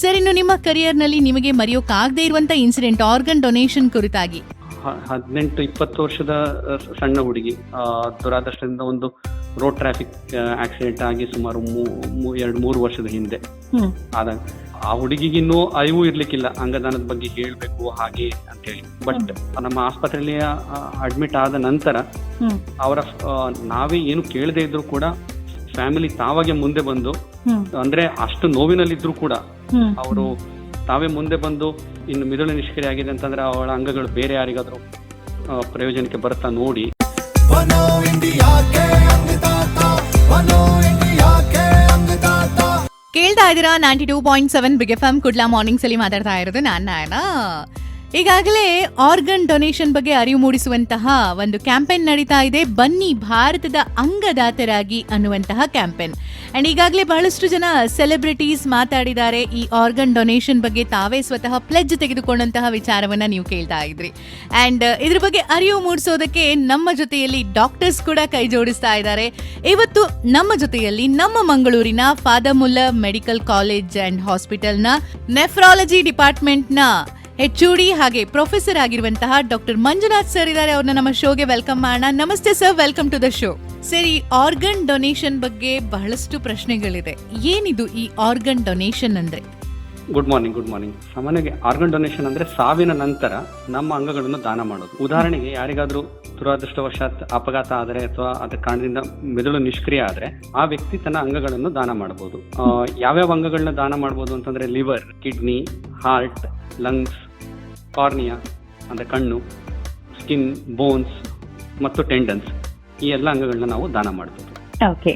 Sir ಇನ್ನು ನಿಮ್ಮ ಕರಿಯರ್ನಲ್ಲಿ ನಿಮಗೆ ಮರೆಯೋಕ್ಕಾಗದೇ ಇರುವಂತ ಇನ್ಸಿಡೆಂಟ್ ಆರ್ಗನ್ ಡೊನೇಷನ್ ಕುರಿತಾಗಿ? ಹದಿನೆಂಟು ಇಪ್ಪತ್ತು ವರ್ಷದ ಸಣ್ಣ ಹುಡುಗಿ. ದುರಾದೃಷ್ಟದಿಂದ ಒಂದು ರೋಡ್ ಟ್ರಾಫಿಕ್ ಆಕ್ಸಿಡೆಂಟ್ ಆಗಿ ಸುಮಾರು ಎರಡು ಮೂರು ವರ್ಷದ ಹಿಂದೆ. ಆದಾಗ ಆ ಹುಡುಗಿಗಿನ್ನೂ ಅರಿವು ಇರ್ಲಿಕ್ಕಿಲ್ಲ. ಅಂಗದಾನದ ಬಗ್ಗೆ ಹೇಳ್ಬೇಕು ಹಾಗೆ ಅಂತ ಹೇಳಿ ಬಟ್ ನಮ್ಮ ಆಸ್ಪತ್ರೆಯಲ್ಲಿ ಅಡ್ಮಿಟ್ ಆದ ನಂತರ ಅವರ ನಾವೇ ಏನು ಕೇಳದೆ ಇದ್ರು ಕೂಡ ಫ್ಯಾಮಿಲಿ ತಾವಾಗೆ ಮುಂದೆ ಬಂದು ಅಂದ್ರೆ ಅಷ್ಟು ನೋವಿನಲ್ಲಿದ್ರು ಕೂಡ ಅವರು ತಾವೇ ಮುಂದೆ ಬಂದು ಇನ್ನು ಮಿದುಳು ನಿಷ್ಕ್ರಿಯ ಆಗಿದೆ ಅಂತಂದ್ರೆ ಅವಳ ಅಂಗಗಳು ಬೇರೆ ಯಾರಿಗಾದ್ರೂ ಪ್ರಯೋಜನಕ್ಕೆ ಬರುತ್ತಾ ನೋಡಿ. ಕೇಳ್ತಾ ಇದ್ದೀರಾ ninety two point seven big F M Kudla mornings ಅಲ್ಲಿ ಮಾತಾಡ್ತಾ ಇರೋದು. ನಾನು ನಾಯನ. ಈಗಾಗಲೇ ಆರ್ಗನ್ ಡೊನೇಷನ್ ಬಗ್ಗೆ ಅರಿವು ಮೂಡಿಸುವಂತಹ ಒಂದು ಕ್ಯಾಂಪೇನ್ ನಡೀತಾ ಇದೆ. ಬನ್ನಿ ಭಾರತದ ಅಂಗದಾತರಾಗಿ ಅನ್ನುವಂತಹ ಕ್ಯಾಂಪೇನ್. ಅಂಡ್ ಈಗಾಗಲೇ ಬಹಳಷ್ಟು ಜನ ಸೆಲೆಬ್ರಿಟೀಸ್ ಮಾತಾಡಿದ್ದಾರೆ. ಈ ಆರ್ಗನ್ ಡೊನೇಷನ್ ಬಗ್ಗೆ ತಾವೇ ಸ್ವತಃ ಪ್ಲೆಜ್ ತೆಗೆದುಕೊಂಡಂತಹ ವಿಚಾರವನ್ನ ನೀವು ಕೇಳ್ತಾ ಇದ್ರಿ. ಅಂಡ್ ಇದ್ರ ಬಗ್ಗೆ ಅರಿವು ಮೂಡಿಸೋದಕ್ಕೆ ನಮ್ಮ ಜೊತೆಯಲ್ಲಿ ಡಾಕ್ಟರ್ಸ್ ಕೂಡ ಕೈ ಜೋಡಿಸ್ತಾ ಇದ್ದಾರೆ. ಇವತ್ತು ನಮ್ಮ ಜೊತೆಯಲ್ಲಿ ನಮ್ಮ ಮಂಗಳೂರಿನ Father Muller medical college and ಹಾಸ್ಪಿಟಲ್ನ nephrology ಡಿಪಾರ್ಟ್ಮೆಂಟ್ನ ಡಿ ಹಾಗೆ ಪ್ರೊಫೆಸರ್ ಆಗಿರುವಂತಹ ಡಾಕ್ಟರ್ ಮಂಜುನಾಥ್ ಸರ್ ಇದ್ದಾರೆ. ಅವ್ರನ್ನ ನಮ್ಮ ಶೋಗೆ ವೆಲ್ಕಮ್ ಮಾಡೋಣ. ನಮಸ್ತೆ sir welcome to the show ಸರಿ ಆರ್ಗನ್ ಡೊನೇಷನ್ ಬಗ್ಗೆ ಬಹಳಷ್ಟು ಪ್ರಶ್ನೆಗಳಿದೆ. ಏನಿದು ಈ ಆರ್ಗನ್ ಡೊನೇಷನ್ ಅಂದ್ರೆ? ಗುಡ್ ಮಾರ್ನಿಂಗ್ ಗುಡ್ ಮಾರ್ನಿಂಗ್ ಸಾಮಾನ್ಯವಾಗಿ ಆರ್ಗನ್ ಡೊನೇಷನ್ ಅಂದ್ರೆ ಸಾವಿನ ನಂತರ ನಮ್ಮ ಅಂಗಗಳನ್ನು ದಾನ ಮಾಡೋದು. ಉದಾಹರಣೆಗೆ ಯಾರಿಗಾದ್ರೂ ದುರಾದೃಷ್ಟವಶಾತ್ ಅಪಘಾತ ಆದರೆ ಅಥವಾ ಅದ ಕಾರಣದಿಂದ ಮೆದುಳು ನಿಷ್ಕ್ರಿಯ ಆದ್ರೆ ಆ ವ್ಯಕ್ತಿ ತನ್ನ ಅಂಗಗಳನ್ನು ದಾನ ಮಾಡಬಹುದು. ಯಾವ್ಯಾವ ಅಂಗಗಳನ್ನ ದಾನ ಮಾಡಬಹುದು ಅಂತಂದ್ರೆ liver kidney heart lungs cornea, ಅಂದರೆ ಕಣ್ಣು ಸ್ಕಿನ್ ಬೋನ್ಸ್ ಮತ್ತು ಟೆಂಡನ್ಸ್ ಈ ಎಲ್ಲ ಅಂಗಗಳನ್ನ ನಾವು ದಾನ ಮಾಡಬಹುದು ಓಕೆ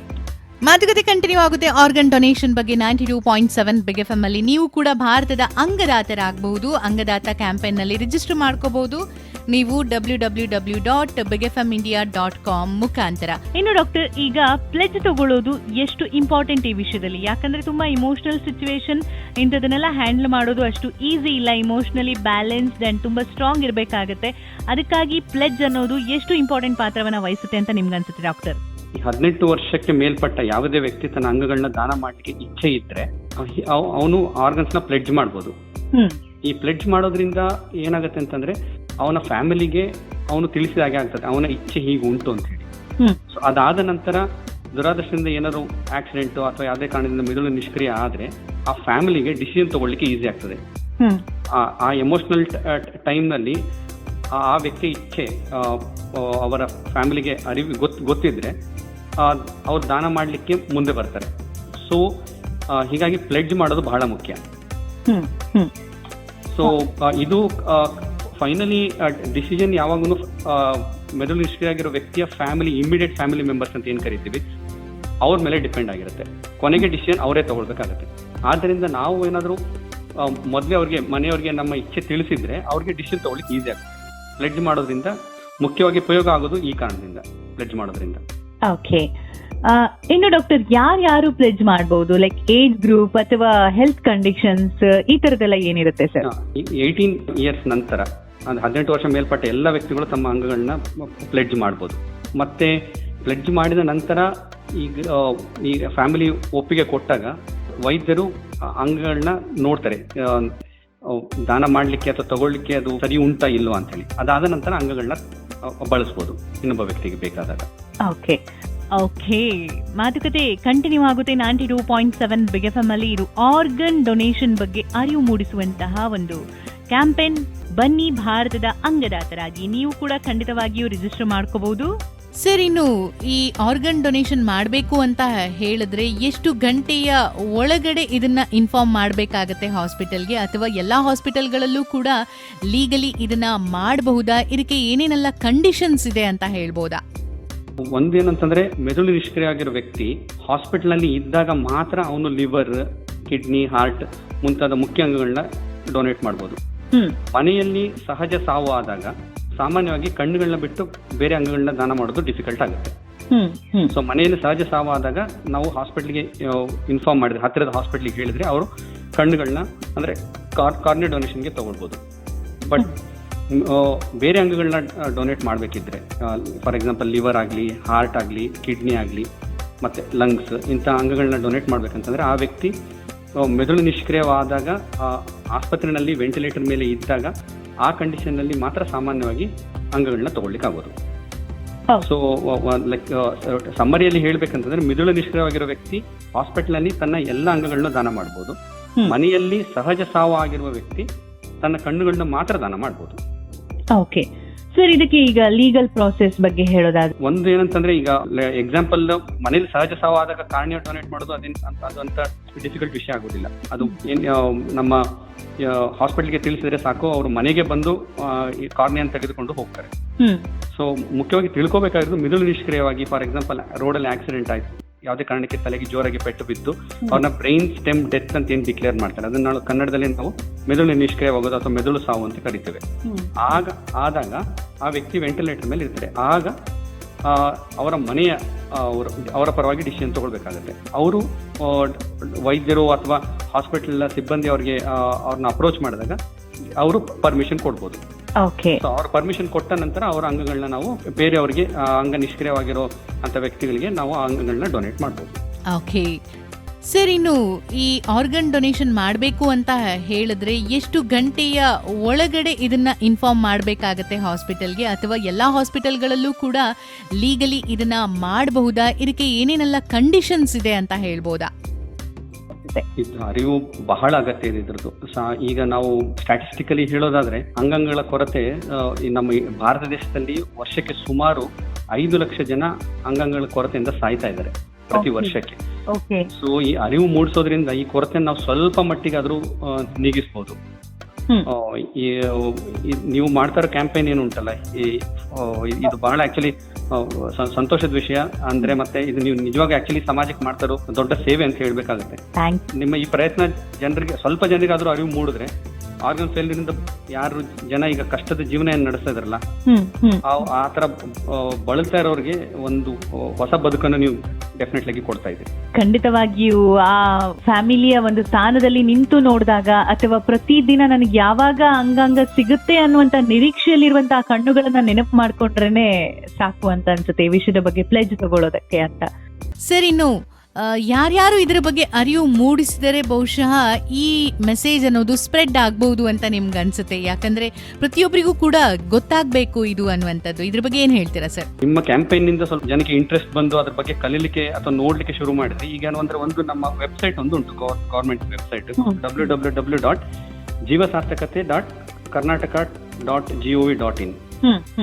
ಮಾತುಕತೆ ಕಂಟಿನ್ಯೂ ಆಗುತ್ತೆ. ಆರ್ಗನ್ ಡೊನೇಷನ್ ಬಗ್ಗೆ ninety two point seven big F M ಅಲ್ಲಿ ನೀವು ಕೂಡ ಭಾರತದ ಅಂಗದಾತರಾಗಬಹುದು. ಅಂಗದಾತ ಕ್ಯಾಂಪೇನ್ನಲ್ಲಿ ರಿಜಿಸ್ಟರ್ ಮಾಡ್ಕೋಬಹುದು. ನೀವು W W W dot big F M India dot com ಮುಖಾಂತರ. ಇನ್ನು ಡಾಕ್ಟರ್ ಈಗ ಪ್ಲೆಜ್ ತಗೊಳ್ಳೋದು ಎಷ್ಟು ಇಂಪಾರ್ಟೆಂಟ್ ಈ ವಿಷಯದಲ್ಲಿ? ಯಾಕಂದ್ರೆ ತುಂಬಾ ಇಮೋಷನಲ್ ಸಿಚುವೇಶನ್ ಇಂಥದನ್ನೆಲ್ಲ ಹ್ಯಾಂಡಲ್ ಮಾಡೋದು ಅಷ್ಟು ಈಸಿ ಇಲ್ಲ. ಇಮೋಷನಲಿ ಬ್ಯಾಲೆನ್ಸ್ಡ್ ಅಂಡ್ ತುಂಬಾ ಸ್ಟ್ರಾಂಗ್ ಇರಬೇಕಾಗುತ್ತೆ. ಅದಕ್ಕಾಗಿ ಪ್ಲೆಜ್ ಅನ್ನೋದು ಎಷ್ಟು ಇಂಪಾರ್ಟೆಂಟ್ ಪಾತ್ರವನ್ನ ವಹಿಸುತ್ತೆ ಅಂತ ನಿಮ್ಗೆ ಅನ್ಸುತ್ತೆ ಡಾಕ್ಟರ್? ಈ ಹದಿನೆಂಟು ವರ್ಷಕ್ಕೆ ಮೇಲ್ಪಟ್ಟ ಯಾವುದೇ ವ್ಯಕ್ತಿ ತನ್ನ ಅಂಗಗಳನ್ನ ದಾನ ಮಾಡಲಿಕ್ಕೆ ಇಚ್ಛೆ ಇದ್ರೆ ಅವನು ಆರ್ಗನ್ಸ್ನ ಪ್ಲೆಡ್ಜ್ ಮಾಡ್ಬೋದು. ಈ ಪ್ಲೆಡ್ಜ್ ಮಾಡೋದ್ರಿಂದ ಏನಾಗುತ್ತೆ ಅಂತಂದ್ರೆ ಅವನ ಫ್ಯಾಮಿಲಿಗೆ ಅವನು ತಿಳಿಸಿದ ಹಾಗೆ ಆಗ್ತದೆ. ಅವನ ಇಚ್ಛೆ ಹೀಗೆ ಉಂಟು ಅಂತ ಹೇಳಿ. ಸೊ ಅದಾದ ನಂತರ ದುರಾದೃಷ್ಟದಿಂದ ಏನಾದ್ರು ಆಕ್ಸಿಡೆಂಟ್ ಅಥವಾ ಯಾವುದೇ ಕಾರಣದಿಂದ ಮಿದುಳು ನಿಷ್ಕ್ರಿಯ ಆದ್ರೆ ಆ ಫ್ಯಾಮಿಲಿಗೆ ಡಿಸಿಷನ್ ತಗೊಳ್ಳಿಕ್ಕೆ ಈಸಿ ಆಗ್ತದೆ. ಆ- ಆ ಎಮೋಷನಲ್ ಟೈಮ್ನಲ್ಲಿ ಆ ಆ ವ್ಯಕ್ತಿ ಇಚ್ಛೆ ಅವರ ಫ್ಯಾಮಿಲಿಗೆ ಅರಿವು ಗೊತ್ ಗೊತ್ತಿದ್ರೆ ಅವ್ರು ದಾನ ಮಾಡಲಿಕ್ಕೆ ಮುಂದೆ ಬರ್ತಾರೆ. ಸೊ ಹೀಗಾಗಿ ಪ್ಲೆಡ್ಜ್ ಮಾಡೋದು ಬಹಳ ಮುಖ್ಯ. ಸೊ ಇದು ಫೈನಲಿ ಡಿಸಿಷನ್ ಯಾವಾಗೂ ಮೆದುಳು ಹಿಸ್ಟ್ರಿ ಆಗಿರೋ ವ್ಯಕ್ತಿಯ ಫ್ಯಾಮಿಲಿ ಇಮಿಡಿಯೇಟ್ ಫ್ಯಾಮಿಲಿ ಮೆಂಬರ್ಸ್ ಅಂತ ಏನು ಕರಿತೀವಿ ಅವ್ರ ಮೇಲೆ ಡಿಪೆಂಡ್ ಆಗಿರುತ್ತೆ. ಕೊನೆಗೆ ಡಿಸಿಷನ್ ಅವರೇ ತಗೊಳ್ಬೇಕಾಗತ್ತೆ. ಆದ್ದರಿಂದ ನಾವು ಏನಾದರೂ ಮೊದಲೇ ಅವ್ರಿಗೆ ಮನೆಯವ್ರಿಗೆ ನಮ್ಮ ಇಚ್ಛೆ ತಿಳಿಸಿದ್ರೆ ಅವ್ರಿಗೆ ಡಿಸಿಷನ್ ತಗೊಳ್ಳಿಕ್ಕೆ ಈಸಿ ಆಗುತ್ತೆ. ಪ್ಲೆಡ್ಜ್ ಮಾಡೋದ್ರಿಂದ ಮುಖ್ಯವಾಗಿ ಉಪಯೋಗ ಆಗೋದು ಈ ಕಾರಣದಿಂದ ಪ್ಲೆಡ್ಜ್ ಮಾಡೋದ್ರಿಂದ. ಓಕೆ ಇನ್ನು ಡಾಕ್ಟರ್ ಯಾರ್ಯಾರು ಪ್ಲೆಜ್ ಮಾಡಬಹುದು ಲೈಕ್ ಏಜ್ ಗ್ರೂಪ್ ಅಥವಾ ಹೆಲ್ತ್ ಕಂಡೀಷನ್ಸ್ ಈ ತರದೆಲ್ಲ ಏನಿರುತ್ತೆ ಸರ್ ಏಯ್ಟೀನ್ ಇಯರ್ಸ್ ನಂತರ ಅಂದ್ರೆ ಹದಿನೆಂಟು ವರ್ಷ ಮೇಲ್ಪಟ್ಟ ಎಲ್ಲ ವ್ಯಕ್ತಿಗಳು ತಮ್ಮ ಅಂಗಗಳನ್ನ ಪ್ಲೆಡ್ಜ್ ಮಾಡ್ಬೋದು. ಮತ್ತೆ ಪ್ಲೆಡ್ಜ್ ಮಾಡಿದ ನಂತರ ಈಗ ಈ ಫ್ಯಾಮಿಲಿ ಒಪ್ಪಿಗೆ ಕೊಟ್ಟಾಗ ವೈದ್ಯರು ಅಂಗಗಳನ್ನ ನೋಡ್ತಾರೆ. ದಾನ ಮಾಡಲಿಕ್ಕೆ ಅಥವಾ ತಗೊಳ್ಳಿಕ್ಕೆ ಅದು ಸರಿ ಉಂಟಾ ಇಲ್ವಾ ಅಂತೇಳಿ. ಅದಾದ ನಂತರ ಅಂಗಗಳನ್ನ ಬಳಸ್ಬೋದು ಇನ್ನೊಬ್ಬ ವ್ಯಕ್ತಿಗೆ ಬೇಕಾದಾಗ. ಓಕೆ ಓಕೆ ಮಾತುಕತೆ ಕಂಟಿನ್ಯೂ ಆಗುತ್ತೆ. Ninety two point seven big F M ಅಲ್ಲಿ ಇದು ಆರ್ಗನ್ ಡೊನೇಷನ್ ಬಗ್ಗೆ ಅರಿವು ಮೂಡಿಸುವಂತಹ ಒಂದು ಕ್ಯಾಂಪೇನ್ ಬನ್ನಿ ಭಾರತದ ಅಂಗದಾತರಾಗಿ ನೀವು ಕೂಡ ಖಂಡಿತವಾಗಿಯೂ ರಿಜಿಸ್ಟರ್ ಮಾಡ್ಕೋಬಹುದು. ಸರ್ ಇನ್ನು ಈ ಆರ್ಗನ್ ಡೊನೇಷನ್ ಮಾಡಬೇಕು ಅಂತ ಹೇಳಿದ್ರೆ ಎಷ್ಟು ಗಂಟೆಯ ಒಳಗಡೆ ಇದನ್ನ ಇನ್ಫಾರ್ಮ್ ಮಾಡಬೇಕಾಗತ್ತೆ ಹಾಸ್ಪಿಟಲ್ಗೆ ಅಥವಾ ಎಲ್ಲ ಹಾಸ್ಪಿಟಲ್ಗಳಲ್ಲೂ ಕೂಡ ಲೀಗಲಿ ಇದನ್ನ ಮಾಡಬಹುದಾ? ಇದಕ್ಕೆ ಏನೇನೆಲ್ಲ ಕಂಡೀಷನ್ಸ್ ಇದೆ ಅಂತ ಹೇಳ್ಬೋದಾ? ಒಂದೇನಂತಂದ್ರೆ ಮೆದುಳು ನಿಷ್ಕ್ರಿಯ ಆಗಿರೋ ವ್ಯಕ್ತಿ ಹಾಸ್ಪಿಟಲ್ನಲ್ಲಿ ಇದ್ದಾಗ ಮಾತ್ರ ಅವನು ಲಿವರ್ ಕಿಡ್ನಿ ಹಾರ್ಟ್ ಮುಂತಾದ ಮುಖ್ಯ ಅಂಗಗಳನ್ನ ಡೊನೇಟ್ ಮಾಡ್ಬೋದು. ಹ್ಮ್ ಮನೆಯಲ್ಲಿ ಸಹಜ ಸಾವು ಆದಾಗ ಸಾಮಾನ್ಯವಾಗಿ ಕಣ್ಣುಗಳನ್ನ ಬಿಟ್ಟು ಬೇರೆ ಅಂಗಗಳನ್ನ ದಾನ ಮಾಡೋದು ಡಿಫಿಕಲ್ಟ್ ಆಗುತ್ತೆ. ಸೊ ಮನೆಯಲ್ಲಿ ಸಹಜ ಸಾವು ಆದಾಗ ನಾವು ಹಾಸ್ಪಿಟ್ಲಿಗೆ ಇನ್ಫಾರ್ಮ್ ಮಾಡಿದ್ರೆ ಹತ್ತಿರದ ಹಾಸ್ಪಿಟ್ಲಿಗೆ ಹೇಳಿದ್ರೆ ಅವರು ಕಣ್ಣುಗಳನ್ನ ಅಂದ್ರೆ ಕಾರ್ ಕಾರ್ನಿಯ ಡೊನೇಷನ್ಗೆ ತಗೊಳ್ಬೋದು. ಬಟ್ ಬೇರೆ ಅಂಗಗಳನ್ನ ಡೊನೇಟ್ ಮಾಡಬೇಕಿದ್ರೆ ಫಾರ್ ಎಕ್ಸಾಂಪಲ್ ಲಿವರ್ ಆಗಲಿ ಹಾರ್ಟ್ ಆಗಲಿ ಕಿಡ್ನಿ ಆಗಲಿ ಮತ್ತೆ ಲಂಗ್ಸ್ ಇಂಥ ಅಂಗಗಳನ್ನ ಡೊನೇಟ್ ಮಾಡ್ಬೇಕಂತಂದ್ರೆ ಆ ವ್ಯಕ್ತಿ ಮೆದುಳು ನಿಷ್ಕ್ರಿಯವಾದಾಗ ಆಸ್ಪತ್ರೆಯಲ್ಲಿ ವೆಂಟಿಲೇಟರ್ ಮೇಲೆ ಇದ್ದಾಗ ಆ ಕಂಡೀಷನ್ನಲ್ಲಿ ಮಾತ್ರ ಸಾಮಾನ್ಯವಾಗಿ ಅಂಗಗಳನ್ನ ತಗೊಳ್ಳಿಕ್ಕಾಗೋದು. ಸೊ ಲೈಕ್ ಸಮ್ಮರಿಯಲ್ಲಿ ಹೇಳ್ಬೇಕಂತಂದ್ರೆ ಮಿದುಳು ನಿಷ್ಕ್ರಿಯವಾಗಿರೋ ವ್ಯಕ್ತಿ ಹಾಸ್ಪಿಟಲ್ ಅಲ್ಲಿ ತನ್ನ ಎಲ್ಲ ಅಂಗಗಳನ್ನ ದಾನ ಮಾಡಬಹುದು. ಮನೆಯಲ್ಲಿ ಸಹಜ ಸಾವು ಆಗಿರುವ ವ್ಯಕ್ತಿ ತನ್ನ ಕಣ್ಣುಗಳನ್ನ ಮಾತ್ರ ದಾನ ಮಾಡಬಹುದು ಓಕೆ ಸರ್ ಇದಕ್ಕೆ ಈಗ ಲೀಗಲ್ ಪ್ರಾಸೆಸ್ ಬಗ್ಗೆ ಹೇಳೋದಾದ್ರೆ ಒಂದು ಏನಂತಂದ್ರೆ ಈಗ ಎಕ್ಸಾಂಪಲ್ ಮನೇಲಿ ಸಹಜ ಸಾವು ಆದಾಗ ಕಾರ್ನಿಯ ಡೊನೇಟ್ ಮಾಡೋದು ಅದೇನ್ ಅಂತ ಅದು ಅಂತ ಡಿಫಿಕಲ್ಟ್ ವಿಷಯ ಆಗೋದಿಲ್ಲ. ಅದು ಏನ್ ನಮ್ಮ ಹಾಸ್ಪಿಟಲ್ಗೆ ತಿಳಿಸಿದ್ರೆ ಸಾಕು ಅವರು ಮನೆಗೆ ಬಂದು ಈ ಕಾರ್ನಿಯನ್ ತೆಗೆದುಕೊಂಡು ಹೋಗ್ತಾರೆ. ಸೊ ಮುಖ್ಯವಾಗಿ ತಿಳ್ಕೊಬೇಕಾಗಿರೋದು ಮಿದುಳು ನಿಷ್ಕ್ರಿಯವಾಗಿ ಫಾರ್ ಎಕ್ಸಾಂಪಲ್ ರೋಡಲ್ಲಿ ಆಕ್ಸಿಡೆಂಟ್ ಆಯ್ತು. ಯಾವುದೇ ಕಾರಣಕ್ಕೆ ತಲೆಗೆ ಜೋರಾಗಿ ಪೆಟ್ಟು ಬಿದ್ದು ಅವ್ರನ್ನ ಬ್ರೈನ್ ಸ್ಟೆಮ್ ಡೆತ್ ಅಂತ ಏನು ಡಿಕ್ಲೇರ್ ಮಾಡ್ತಾರೆ. ಅದನ್ನ ನಾವು ಕನ್ನಡದಲ್ಲಿ ನಾವು ಮೆದುಳು ನಿಷ್ಕ್ರಿಯವಾಗೋದು ಅಥವಾ ಮೆದುಳು ಸಾವು ಅಂತ ಕರಿತೇವೆ. ಆಗ ಆದಾಗ ಆ ವ್ಯಕ್ತಿ ವೆಂಟಿಲೇಟರ್ ಮೇಲೆ ಇರ್ತಾರೆ. ಆಗ ಅವರ ಮನೆಯ ಅವರ ಪರವಾಗಿ ಡಿಸಿಷನ್ ತಗೊಳ್ಬೇಕಾಗುತ್ತೆ. ಅವರು ವೈದ್ಯರು ಅಥವಾ ಹಾಸ್ಪಿಟಲ್ ಸಿಬ್ಬಂದಿ ಅವ್ರಿಗೆ ಅವ್ರನ್ನ ಅಪ್ರೋಚ್ ಮಾಡಿದಾಗ ಅವರು ಪರ್ಮಿಷನ್ ಕೊಡ್ಬೋದು. ಓಕೆ ಸೊ ಅವ್ರ ಪರ್ಮಿಷನ್ ಕೊಟ್ಟ ನಂತರ ಅವರ ಅಂಗಗಳನ್ನ ನಾವು ಬೇರೆಯವರಿಗೆ ಆ, ಅಂಗ ನಿಷ್ಕ್ರಿಯವಾಗಿರೋ ಅಂತ ವ್ಯಕ್ತಿಗಳಿಗೆ ನಾವು ಆ ಅಂಗಗಳನ್ನ ಡೊನೇಟ್ ಮಾಡ್ಬೋದು. ಓಕೆ ಸರ್ ಇನ್ನು ಈ ಆರ್ಗನ್ ಡೊನೇಷನ್ ಮಾಡಬೇಕು ಅಂತ ಹೇಳಿದ್ರೆ ಎಷ್ಟು ಗಂಟೆಯ ಒಳಗಡೆ ಇದನ್ನ ಇನ್ಫಾರ್ಮ್ ಮಾಡಬೇಕಾಗತ್ತೆ ಹಾಸ್ಪಿಟಲ್ಗೆ ಅಥವಾ ಎಲ್ಲ ಹಾಸ್ಪಿಟಲ್ಗಳಲ್ಲೂ ಕೂಡ ಲೀಗಲಿ ಇದನ್ನ ಮಾಡಬಹುದಾ? ಇದಕ್ಕೆ ಏನೇನೆಲ್ಲ ಕಂಡೀಷನ್ಸ್ ಇದೆ ಅಂತ ಹೇಳ್ಬೋದಾ? ಇದು ಅರಿವು ಬಹಳ ಅಗತ್ಯ ಇದೆ ಇದ್ರದ್ದು. ಈಗ ನಾವು ಸ್ಟಾಟಿಸ್ಟಿಕಲಿ ಹೇಳೋದಾದ್ರೆ ಅಂಗಗಳ ಕೊರತೆ ನಮ್ಮ ಭಾರತ ದೇಶದಲ್ಲಿ ವರ್ಷಕ್ಕೆ ಸುಮಾರು ಐದು ಲಕ್ಷ ಜನ ಅಂಗಗಳ ಕೊರತೆಯಿಂದ ಸಾಯ್ತಾ ಇದ್ದಾರೆ ಪ್ರತಿ ವರ್ಷಕ್ಕೆ. ಸೊ ಈ ಅರಿವು ಮೂಡಿಸೋದ್ರಿಂದ ಈ ಕೊರತೆ ನಾವು ಸ್ವಲ್ಪ ಮಟ್ಟಿಗೆ ಆದ್ರೂ ನೀಗಿಸ್ಬೋದು. ನೀವು ಮಾಡ್ತಾ ಇರೋ ಕ್ಯಾಂಪೇನ್ ಏನು ಉಂಟಲ್ಲ? ಈ ಇದು ಬಹಳ ಆಕ್ಚುಲಿ ಸಂತೋಷದ ವಿಷಯ. ಅಂದ್ರೆ ಮತ್ತೆ ಇದು ನೀವು ನಿಜವಾಗಿ ಆಕ್ಚುಲಿ ಸಮಾಜಕ್ಕೆ ಮಾಡ್ತಾರೋ ದೊಡ್ಡ ಸೇವೆ ಅಂತ ಹೇಳ್ಬೇಕಾಗುತ್ತೆ. ನಿಮ್ಮ ಈ ಪ್ರಯತ್ನ ಜನರಿಗೆ ಸ್ವಲ್ಪ ಜನರಿಗಾದ್ರೂ ಅರಿವು ಮೂಡಿದ್ರೆ ಆರ್ಗನ್ ಫೇಲ್ಯೂರಿಂದ ಯಾರು ಜನ ಈಗ ಕಷ್ಟದ ಜೀವನ ಏನ್ ನಡೆಸ್ತಾ ಇದ್ರಲ್ಲ ಆ- ತರ ಬಳಲ್ತಾ ಇರೋರಿಗೆ ಒಂದು ಹೊಸ ಬದುಕನ್ನು ನೀವು ಡೆಫಿನೆಟ್ಲಾಗಿ ಕೊಡ್ತಾ ಇದ್ದೀರಿ. ಖಂಡಿತವಾಗಿಯೂ ಆ ಫ್ಯಾಮಿಲಿಯ ಒಂದು ಸ್ಥಾನದಲ್ಲಿ ನಿಂತು ನೋಡಿದಾಗ ಅಥವಾ ಪ್ರತಿದಿನ ನನಗೆ ಯಾವಾಗ ಅಂಗಾಂಗ ಸಿಗುತ್ತೆ ಅನ್ನುವಂತ ನಿರೀಕ್ಷೆಯಲ್ಲಿರುವಂತಹ ಕಣ್ಣುಗಳನ್ನ ನೆನಪು ಮಾಡ್ಕೊಂಡ್ರೇನೆ ಸಾಕು ಅಂತ ಅನ್ಸುತ್ತೆ ಈ ವಿಷಯದ ಬಗ್ಗೆ ಪ್ಲೇಜ್ ತಗೊಳ್ಳೋದಕ್ಕೆ ಅಂತ. ಸರಿ ಇನ್ನು ಯಾರ್ಯಾರು ಇದರ ಬಗ್ಗೆ ಅರಿವು ಮೂಡಿಸಿದರೆ ಬಹುಶಃ ಈ ಮೆಸೇಜ್ ಅನ್ನೋದು ಸ್ಪ್ರೆಡ್ ಆಗ್ಬಹುದು ಅಂತ ನಿಮ್ಗೆ ಅನ್ಸುತ್ತೆ. ಯಾಕಂದ್ರೆ ಪ್ರತಿಯೊಬ್ಬರಿಗೂ ಕೂಡ ಗೊತ್ತಾಗಬೇಕು ಇದು ಅನ್ನುವಂಥದ್ದು. ಇದ್ರ ಬಗ್ಗೆ ಏನ್ ಹೇಳ್ತೀರಾ ಸರ್ ನಿಮ್ಮ ಕ್ಯಾಂಪೇನ್ನಿಂದ ಸ್ವಲ್ಪ ಜನಕ್ಕೆ ಇಂಟ್ರೆಸ್ಟ್ ಬಂದು ಅದ್ರ ಬಗ್ಗೆ ಕಲೀಲಿಕ್ಕೆ ಅಥವಾ ನೋಡ್ಲಿಕ್ಕೆ ಶುರು ಮಾಡಿದ್ರೆ ಈಗ ಏನು ಅಂದ್ರೆ ಒಂದು ನಮ್ಮ ವೆಬ್ಸೈಟ್ ಒಂದು ಉಂಟು government website. W W W dot Jeeva Sarthakathe dot Karnataka dot G V dot in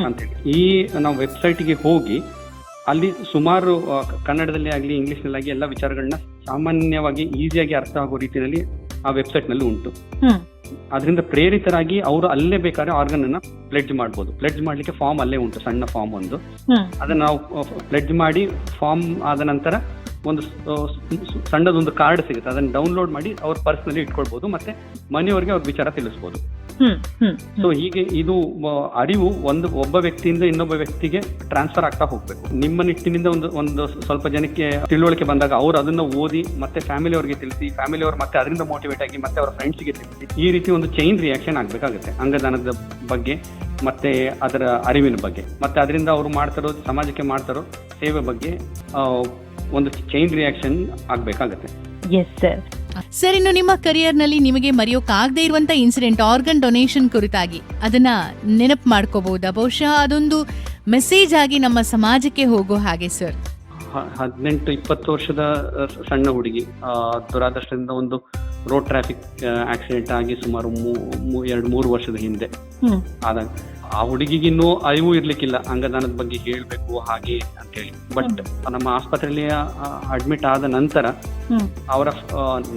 ಅಂತೇಳಿ ಈ ನಾವು ವೆಬ್ಸೈಟ್ಗೆ ಹೋಗಿ ಅಲ್ಲಿ ಸುಮಾರು ಕನ್ನಡದಲ್ಲಿ ಆಗಲಿ ಇಂಗ್ಲಿಷ್ನಲ್ಲಾಗಿ ಎಲ್ಲ ವಿಚಾರಗಳನ್ನ ಸಾಮಾನ್ಯವಾಗಿ ಈಸಿಯಾಗಿ ಅರ್ಥ ಆಗೋ ರೀತಿಯಲ್ಲಿ ಆ ವೆಬ್ಸೈಟ್ನಲ್ಲಿ ಉಂಟು ಅದರಿಂದ ಪ್ರೇರಿತರಾಗಿ ಅವರು ಅಲ್ಲೇ ಬೇಕಾದ್ರೆ ಆರ್ಗನ್ ಅನ್ನ ಪ್ಲೆಡ್ಜ್ ಮಾಡ್ಬೋದು. ಪ್ಲೆಡ್ಜ್ ಮಾಡ್ಲಿಕ್ಕೆ ಫಾರ್ಮ್ ಅಲ್ಲೇ ಉಂಟು ಸಣ್ಣ ಫಾರ್ಮ್ ಒಂದು. ಅದನ್ನ ನಾವು ಪ್ಲೆಡ್ಜ್ ಮಾಡಿ ಫಾರ್ಮ್ ಆದ ನಂತರ ಒಂದು ಸಣ್ಣದೊಂದು ಕಾರ್ಡ್ ಸಿಗುತ್ತೆ. ಅದನ್ನ ಡೌನ್ಲೋಡ್ ಮಾಡಿ ಅವ್ರ ಪರ್ಸ್ನಲ್ಲಿ ಇಟ್ಕೊಳ್ಬಹುದು ಮತ್ತೆ ಮನೆಯವರಿಗೆ ಅವ್ರ ವಿಚಾರ ತಿಳಿಸ್ಬೋದು. ಸೊ ಹೀಗೆ ಇದು ಅರಿವು ಒಂದು ಒಬ್ಬ ವ್ಯಕ್ತಿಯಿಂದ ಇನ್ನೊಬ್ಬ ವ್ಯಕ್ತಿಗೆ ಟ್ರಾನ್ಸ್ಫರ್ ಆಗ್ತಾ ಹೋಗ್ಬೇಕು. ನಿಮ್ಮ ನಿಟ್ಟಿನಿಂದ ಒಂದು ಒಂದು ಸ್ವಲ್ಪ ಜನಕ್ಕೆ ತಿಳುವಳಿಕೆ ಬಂದಾಗ ಅವ್ರು ಅದನ್ನ ಓದಿ ಮತ್ತೆ ಫ್ಯಾಮಿಲಿ ಅವರಿಗೆ ತಿಳಿಸಿ ಫ್ಯಾಮಿಲಿ ಅವರು ಮತ್ತೆ ಅದರಿಂದ ಮೋಟಿವೇಟ್ ಆಗಿ ಮತ್ತೆ ಅವರ ಫ್ರೆಂಡ್ಸ್ಗೆ ತಿಳಿಸಿ ಈ ರೀತಿ ಒಂದು ಚೈನ್ ರಿಯಾಕ್ಷನ್ ಆಗ್ಬೇಕಾಗುತ್ತೆ. ಅಂಗದಾನದ ಬಗ್ಗೆ ಮತ್ತೆ ಅದರ ಅರಿವಿನ ಬಗ್ಗೆ. ಮತ್ತೆ ಅದರಿಂದ ಅವರು ಮಾಡ್ತಾರೋ ಸಮಾಜಕ್ಕೆ ಮಾಡ್ತಾರೋ ಸೇವೆ ಬಗ್ಗೆ ಒಂದು ಚೈನ್ ರಿಯಾಕ್ಷನ್ ಆಗ್ಬೇಕಾಗತ್ತೆ. ಎಸ್ ಸರ್ ಸರ್ ಇನ್ನು ನಿಮ್ಮ ಕರಿಯರ್ನಲ್ಲಿ ನಿಮಗೆ ಮರೆಯೋಕಾಗದೇ ಇರುವಂತ ಇನ್ಸಿಡೆಂಟ್ ಆರ್ಗನ್ ಡೊನೇಷನ್ ಕುರಿತಾಗಿ ಅದನ್ನ ನೆನಪು ಮಾಡ್ಕೋಬಹುದಾ? ಬಹುಶಃ ಅದೊಂದು ಮೆಸೇಜ್ ಆಗಿ ನಮ್ಮ ಸಮಾಜಕ್ಕೆ ಹೋಗೋ ಹಾಗೆ ಸರ್. ಹದಿನೆಂಟು ಇಪ್ಪತ್ತು ವರ್ಷದ ಸಣ್ಣ ಹುಡುಗಿ. ದುರಾದರ್ಶದಿಂದ ದುರಾದೃಷ್ಟದಿಂದ ಒಂದು ರೋಡ್ ಟ್ರಾಫಿಕ್ ಆಕ್ಸಿಡೆಂಟ್ ಆಗಿ ಸುಮಾರು ಮೂ- ಮೂ- ಎರಡು ಮೂರು ವರ್ಷದ ಹಿಂದೆ. ಆದಾಗ ಆ ಹುಡುಗಿಗೆ ಇನ್ನೂ ಅರಿವು ಇರ್ಲಿಕ್ಕಿಲ್ಲ. ಅಂಗದಾನದ ಬಗ್ಗೆ ಹೇಳ್ಬೇಕು ಹಾಗೆ ಅಂತೇಳಿ. ಬಟ್ ನಮ್ಮ ಆಸ್ಪತ್ರೆಯಲ್ಲಿ ಅಡ್ಮಿಟ್ ಆದ ನಂತರ ಅವರ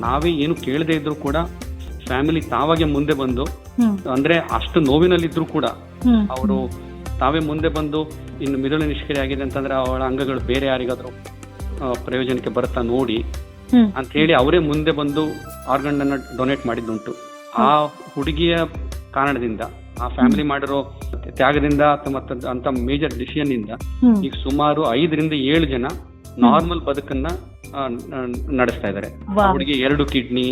ನಾವೇ ಏನು ಕೇಳದೆ ಇದ್ರು ಕೂಡ ಫ್ಯಾಮಿಲಿ ತಾವಾಗೆ ಮುಂದೆ ಬಂದು ಅಂದ್ರೆ ಅಷ್ಟು ನೋವಿನಲ್ಲಿದ್ರು ಕೂಡ ಅವರು ತಾವೇ ಮುಂದೆ ಬಂದು ಇನ್ನು ಮಿದುಳು ನಿಷ್ಕ್ರಿಯ ಆಗಿದೆ ಅಂತಂದ್ರೆ ಅವಳ ಅಂಗಗಳು ಬೇರೆ ಯಾರಿಗಾದ್ರೂ ಪ್ರಯೋಜನಕ್ಕೆ ಬರುತ್ತಾ ನೋಡಿ ಅಂತ ಹೇಳಿ ಅವರೇ ಮುಂದೆ ಬಂದು ಆರ್ಗನ್ ಅನ್ನ ಡೊನೇಟ್ ಮಾಡಿದ್ದುಂಟು. ಆ ಹುಡುಗಿಯ ಕಾರಣದಿಂದ ಆ ಫ್ಯಾಮಿಲಿ ಮಾಡಿರೋ ತ್ಯಾಗದಿಂದ ಅಥವಾ ಅಂತ ಮೇಜರ್ ಡಿಸಿಷನ್ ಇಂದ ಈಗ ಸುಮಾರು ಐದರಿಂದ ಏಳು ಜನ ನಾರ್ಮಲ್ ಬದುಕನ್ನ ನಡೆಸ್ತಾ ಇದ್ದಾರೆ ಅವ್ರಿಗೆ ಹುಡುಗಿ ಎರಡು ಕಿಡ್ನಿ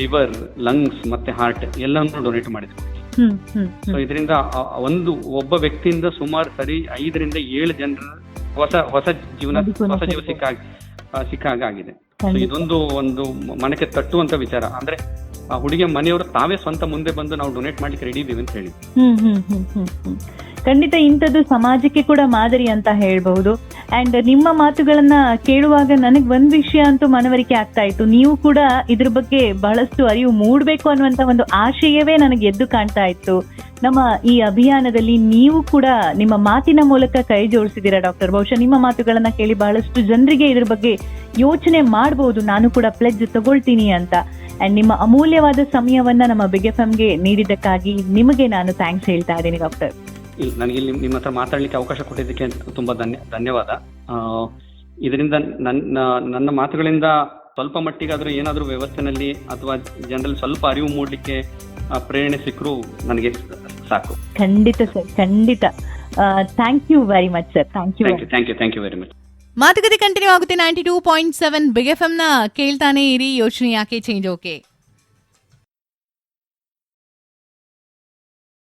ಲಿವರ್ ಲಂಗ್ಸ್ ಮತ್ತೆ ಹಾರ್ಟ್ ಎಲ್ಲಾನು ಡೊನೇಟ್ ಮಾಡಿದ್ರು. ಸೊ ಇದರಿಂದ ಒಂದು ಒಬ್ಬ ವ್ಯಕ್ತಿಯಿಂದ ಸುಮಾರು ಸರಿ ಐದರಿಂದ ಏಳು ಜನರ ಹೊಸ ಹೊಸ ಜೀವನ ಹೊಸ ಜೀವ ಸಿಕ್ಕಾಗಿ. ಸಿಕ್ಕ ಹಾಗೆ ಆಗಿದೆ ಇದೊಂದು ಒಂದು ಮನಕ್ಕೆ ತಟ್ಟುವಂತ ವಿಚಾರ. ಅಂದ್ರೆ ಆ ಹುಡುಗಿಯ ಮನೆಯವರು ತಾವೇ ಸ್ವಂತ ಮುಂದೆ ಬಂದು ನಾವು ಡೊನೇಟ್ ಮಾಡ್ಲಿಕ್ಕೆ ರೆಡಿ ಇದೀವಿ ಅಂತ ಹೇಳಿ ಹ್ಮ್ ಹ್ಮ್ ಹ್ಮ್ ಹ್ಮ್ ಹ್ಮ್. ಖಂಡಿತ ಇಂಥದ್ದು ಸಮಾಜಕ್ಕೆ ಕೂಡ ಮಾದರಿ ಅಂತ ಹೇಳ್ಬಹುದು. ಅಂಡ್ ನಿಮ್ಮ ಮಾತುಗಳನ್ನ ಕೇಳುವಾಗ ನನಗೆ ಒಂದ್ ವಿಷಯ ಅಂತೂ ಮನವರಿಕೆ ಆಗ್ತಾ ಇತ್ತು. ನೀವು ಕೂಡ ಇದ್ರ ಬಗ್ಗೆ ಬಹಳಷ್ಟು ಅರಿವು ಮೂಡ್ಬೇಕು ಅನ್ನುವಂತ ಒಂದು ಆಶಯವೇ ನನಗೆ ಎದ್ದು ಕಾಣ್ತಾ ಇತ್ತು. ನಮ್ಮ ಈ ಅಭಿಯಾನದಲ್ಲಿ ನೀವು ಕೂಡ ನಿಮ್ಮ ಮಾತಿನ ಮೂಲಕ ಕೈ ಜೋಡಿಸಿದ್ದೀರಾ ಡಾಕ್ಟರ್? ಬಹುಶಃ ನಿಮ್ಮ ಮಾತುಗಳನ್ನ ಕೇಳಿ ಬಹಳಷ್ಟು ಜನರಿಗೆ ಇದ್ರ ಬಗ್ಗೆ ಯೋಚನೆ ಮಾಡಬಹುದು ನಾನು ಕೂಡ ಪ್ಲೆಜ್ ತಗೊಳ್ತೀನಿ ಅಂತ. ಅಂಡ್ ನಿಮ್ಮ ಅಮೂಲ್ಯವಾದ ಸಮಯವನ್ನ ನಮ್ಮ ಬಿಗ್ ಎಫ್ಗೆ ನೀಡಿದ್ದಕ್ಕಾಗಿ ನಿಮಗೆ ನಾನು ಥ್ಯಾಂಕ್ಸ್ ಹೇಳ್ತಾ ಇದ್ದೀನಿ ಡಾಕ್ಟರ್. ಇಲ್ಲ ನನಗೆ ಇಲ್ಲಿ ನಿಮ್ಮ ಹತ್ರ ಮಾತಾಡ್ಲಿಕ್ಕೆ ಅವಕಾಶ ಕೊಟ್ಟಿದ್ದಕ್ಕೆ ತುಂಬಾ ಧನ್ಯ ಧನ್ಯವಾದ. ಆ, ಇದರಿಂದ ನನ್ನ ನನ್ನ ಮಾತುಗಳಿಂದ ಸ್ವಲ್ಪ ಮಟ್ಟಿಗಾದ್ರೂ ಏನಾದರೂ ವ್ಯವಸ್ಥೆನಲ್ಲಿ ಅಥವಾ ಜನರಲ್ಲಿ ಸ್ವಲ್ಪ ಅರಿವು ಮೂಡಲಿಕ್ಕೆ ಪ್ರೇರಣೆ ಸಿಕ್ಕರು ನನಗೆ ಸಾಕು. ಖಂಡಿತ ಸರ್ ಖಂಡಿತ. Thank you very much sir thank you thank you thank you thank you very much ಮಾತುಕತೆ ಕಂಟಿನ್ಯೂ ಆಗುತ್ತೆ. Ninety two point seven big F M ನ ಕೇಳ್ತಾನೆ ಇರಿ. ಯೋಚನೆ ಯಾಕೆ ಚೇಂಜ್ ಓಕೆ